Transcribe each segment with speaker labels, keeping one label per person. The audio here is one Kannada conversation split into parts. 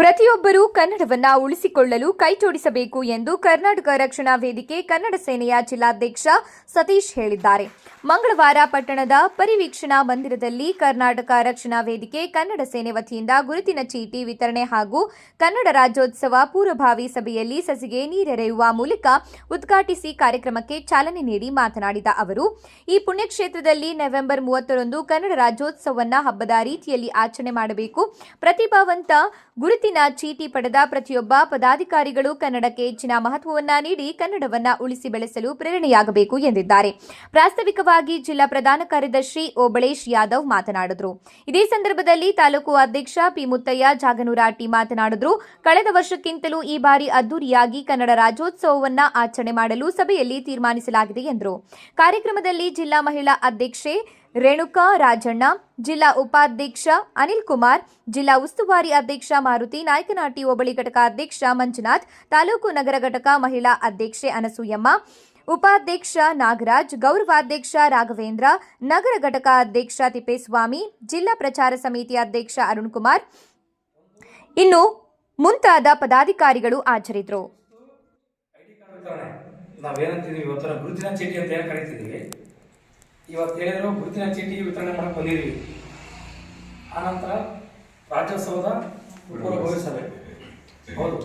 Speaker 1: ಪ್ರತಿಯೊಬ್ಬರೂ ಕನ್ನಡವನ್ನ ಉಳಿಸಿಕೊಳ್ಳಲು ಕೈಜೋಡಿಸಬೇಕು ಎಂದು ಕರ್ನಾಟಕ ರಕ್ಷಣಾ ವೇದಿಕೆ ಕನ್ನಡ ಸೇನೆಯ ಜಿಲ್ಲಾಧ್ಯಕ್ಷ ಸತೀಶ್ ಹೇಳಿದ್ದಾರೆ. ಮಂಗಳವಾರ ಪಟ್ಟಣದ ಪರಿವೀಕ್ಷಣಾ ಮಂದಿರದಲ್ಲಿ ಕರ್ನಾಟಕ ರಕ್ಷಣಾ ವೇದಿಕೆ ಕನ್ನಡ ಸೇನೆ ವತಿಯಿಂದ ಗುರುತಿನ ಚೀಟಿ ವಿತರಣೆ ಹಾಗೂ ಕನ್ನಡ ರಾಜ್ಯೋತ್ಸವ ಪೂರ್ವಭಾವಿ ಸಭೆಯಲ್ಲಿ ಸಸಿಗೆ ನೀರೆರೆಯುವ ಮೂಲಕ ಉದ್ಘಾಟಿಸಿ ಕಾರ್ಯಕ್ರಮಕ್ಕೆ ಚಾಲನೆ ನೀಡಿ ಮಾತನಾಡಿದ ಅವರು, ಈ ಪುಣ್ಯಕ್ಷೇತ್ರದಲ್ಲಿ ನವೆಂಬರ್ ಮೂವತ್ತರಂದು ಕನ್ನಡ ರಾಜ್ಯೋತ್ಸವವನ್ನು ಹಬ್ಬದ ರೀತಿಯಲ್ಲಿ ಆಚರಣೆ ಮಾಡಬೇಕು. ಪ್ರತಿಭಾವಂತ ಗುರುತಿನ ಚೀಟಿ ಪಡೆದ ಪ್ರತಿಯೊಬ್ಬ ಪದಾಧಿಕಾರಿಗಳು ಕನ್ನಡಕ್ಕೆ ಹೆಚ್ಚಿನ ಮಹತ್ವವನ್ನ ನೀಡಿ ಕನ್ನಡವನ್ನ ಉಳಿಸಿ ಬೆಳೆಸಲು ಪ್ರೇರಣೆಯಾಗಬೇಕು ಎಂದಿದ್ದಾರೆ. ಪ್ರಾಸ್ತಾವಿಕವಾಗಿ ಜಿಲ್ಲಾ ಪ್ರಧಾನ ಕಾರ್ಯದರ್ಶಿ ಓಬಳೇಶ್ ಯಾದವ್ ಮಾತನಾಡಿದರು. ಇದೇ ಸಂದರ್ಭದಲ್ಲಿ ತಾಲೂಕು ಅಧ್ಯಕ್ಷ ಪಿ ಮುತ್ತಯ್ಯ ಜಾಗನೂರಾಟಿ ಮಾತನಾಡಿದ್ರು. ಕಳೆದ ವರ್ಷಕ್ಕಿಂತಲೂ ಈ ಬಾರಿ ಅದ್ದೂರಿಯಾಗಿ ಕನ್ನಡ ರಾಜ್ಯೋತ್ಸವವನ್ನ ಆಚರಣೆ ಮಾಡಲು ಸಭೆಯಲ್ಲಿ ತೀರ್ಮಾನಿಸಲಾಗಿದೆ ಎಂದರು. ಕಾರ್ಯಕ್ರಮದಲ್ಲಿ ಜಿಲ್ಲಾ ಮಹಿಳಾ ಅಧ್ಯಕ್ಷೆ ರೇಣುಕಾ, ರಾಜಣ್ಣ, ಜಿಲ್ಲಾ ಉಪಾಧ್ಯಕ್ಷ ಅನಿಲ್ ಕುಮಾರ್, ಜಿಲ್ಲಾ ಉಸ್ತುವಾರಿ ಅಧ್ಯಕ್ಷ ಮಾರುತಿ ನಾಯಕನಾಟಿ ಹೋಬಳಿ ಘಟಕ ಅಧ್ಯಕ್ಷ ಮಂಜುನಾಥ್, ತಾಲೂಕು ನಗರ ಘಟಕ ಮಹಿಳಾ ಅಧ್ಯಕ್ಷೆ ಅನಸೂಯಮ್ಮ, ಉಪಾಧ್ಯಕ್ಷ ನಾಗರಾಜ್, ಗೌರವಾಧ್ಯಕ್ಷ ರಾಘವೇಂದ್ರ, ನಗರ ಘಟಕ ಅಧ್ಯಕ್ಷ ತಿಪ್ಪೇಸ್ವಾಮಿ, ಜಿಲ್ಲಾ ಪ್ರಚಾರ ಸಮಿತಿ ಅಧ್ಯಕ್ಷ ಅರುಣ್ ಕುಮಾರ್. ಇನ್ನು ಮುಂತಾದ ಪದಾಧಿಕಾರಿಗಳು ಹಾಜರಿದ್ದರು.
Speaker 2: ಗುರುತಿನ ಚೀಟಿ ಅಂತ ಏನು ಕರಿತಿದ್ದೀವಿ? ಇವತ್ತು ಹೇಳಿದ್ರು ಗುರುತಿನ ಚೀಟಿ ವಿತರಣೆ ಮಾಡಕ್ಕೆ ಬಂದಿದ್ದೀವಿ. ಆನಂತರ ರಾಜ್ಯೋತ್ಸವದ ಪೂರ್ವಭಾವಿ ಹೌದು.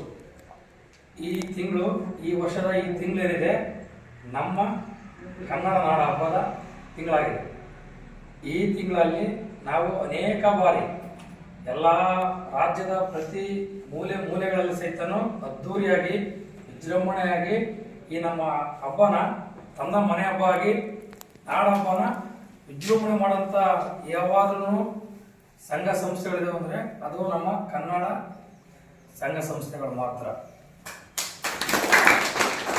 Speaker 2: ಈ ತಿಂಗಳು, ಈ ವರ್ಷದ ಈ ತಿಂಗಳೇನಿದೆ, ನಮ್ಮ ಕನ್ನಡ ನಾಡ ಹಬ್ಬದ ತಿಂಗಳಾಗಿದೆ. ಈ ತಿಂಗಳಲ್ಲಿ ನಾವು ಅನೇಕ ಬಾರಿ ಎಲ್ಲ ರಾಜ್ಯದ ಪ್ರತಿ ಮೂಲೆ ಮೂಲೆಗಳಲ್ಲಿ ಸಹಿತನೂ ಅದ್ಧೂರಿಯಾಗಿ ವಿಜೃಂಭಣೆಯಾಗಿ ಈ ನಮ್ಮ ಹಬ್ಬನ ತನ್ನ ಮನೆ ಹಬ್ಬ ಆಗಿ ನಾಡ ಹಬ್ಬನ ವಿಜೃಂಭಣೆ ಮಾಡೋಂಥ ಯಾವಾದ್ರೂ ಸಂಘ ಸಂಸ್ಥೆಗಳಿದಾವೆ ಅಂದರೆ ಅದು ನಮ್ಮ ಕನ್ನಡ ಸಂಘ ಸಂಸ್ಥೆಗಳು ಮಾತ್ರ.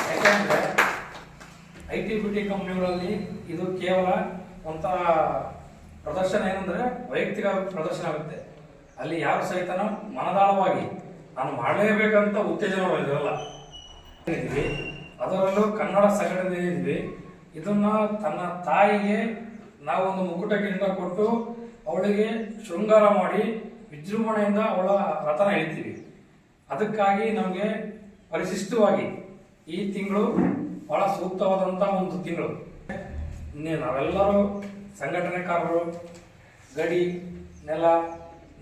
Speaker 2: ಯಾಕೆಂದರೆ ಐ ಟಿ ಬಿ ಟಿ ಕಂಪ್ನಿಗಳಲ್ಲಿ ಇದು ಕೇವಲ ಒಂಥರ ಪ್ರದರ್ಶನ ಏನಂದ್ರೆ ವೈಯಕ್ತಿಕ ಪ್ರದರ್ಶನ ಆಗುತ್ತೆ. ಅಲ್ಲಿ ಯಾರು ಸಹಿತ ಮನದಾಳವಾಗಿ ನಾನು ಮಾಡಲೇಬೇಕಂತ ಉತ್ತೇಜನ ಇರಲ್ಲ ಅದರಲ್ಲೂ ಕನ್ನಡ ಸಂಘಟನೆ ಇದ್ವಿ ಇದನ್ನ ತನ್ನ ತಾಯಿಗೆ ನಾವು ಒಂದು ಮುಕುಟ ಕೊಟ್ಟು ಅವಳಿಗೆ ಶೃಂಗಾರ ಮಾಡಿ ವಿಜೃಂಭಣೆಯಿಂದ ಅವಳ ರಥನ ಎಳಿತೀವಿ. ಅದಕ್ಕಾಗಿ ನಮಗೆ ಪರಿಶಿಷ್ಟವಾಗಿ ಈ ತಿಂಗಳು ಬಹಳ ಸೂಕ್ತವಾದಂಥ ಒಂದು ತಿಂಗಳು. ಇನ್ನೇ ನಾವೆಲ್ಲರೂ ಸಂಘಟನೆಕಾರರು, ಗಡಿ, ನೆಲ,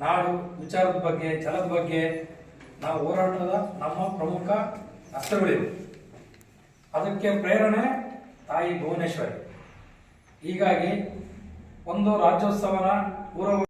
Speaker 2: ನಾಡು, ವಿಚಾರದ ಬಗ್ಗೆ, ಜಲದ ಬಗ್ಗೆ ನಾವು ಹೋರಾಟದ ನಮ್ಮ ಪ್ರಮುಖ ಅಸ್ತ್ರಗಳಿವೆ. ಅದಕ್ಕೆ ಪ್ರೇರಣೆ ತಾಯಿ ಭುವನೇಶ್ವರಿ. ಹೀಗಾಗಿ ಒಂದು ರಾಜ್ಯೋತ್ಸವನ ಪೂರ್ವ